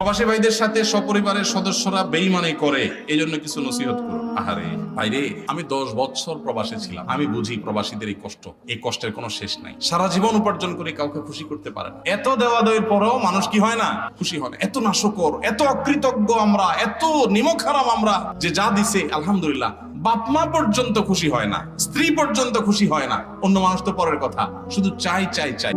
প্রবাসী ভাইদের সাথে সপরিবারের সদস্যরা বেইমানি করে এই জন্য কিছু নসিহত করো আহারে, ভাইরে, আমি দশ বছর প্রবাসে ছিলাম। আমি বুঝি প্রবাসীদের এই কষ্ট। এই কষ্টের কোনো শেষ নাই। সারা জীবন উপার্জন করে কাউকে খুশি করতে পারে না। এত দেওয়া দেওয়ার পরেও মানুষ কি হয় না? খুশি হয় না। এত নাশকর, এত অকৃতজ্ঞ আমরা, এত নিমখারাম আমরা যে যা দিছে, আলহামদুলিল্লাহ, বাপ মা পর্যন্ত খুশি হয় না, স্ত্রী পর্যন্ত খুশি হয় না। অন্য মানুষ তো পরের কথা। শুধু চাই চাই চাই।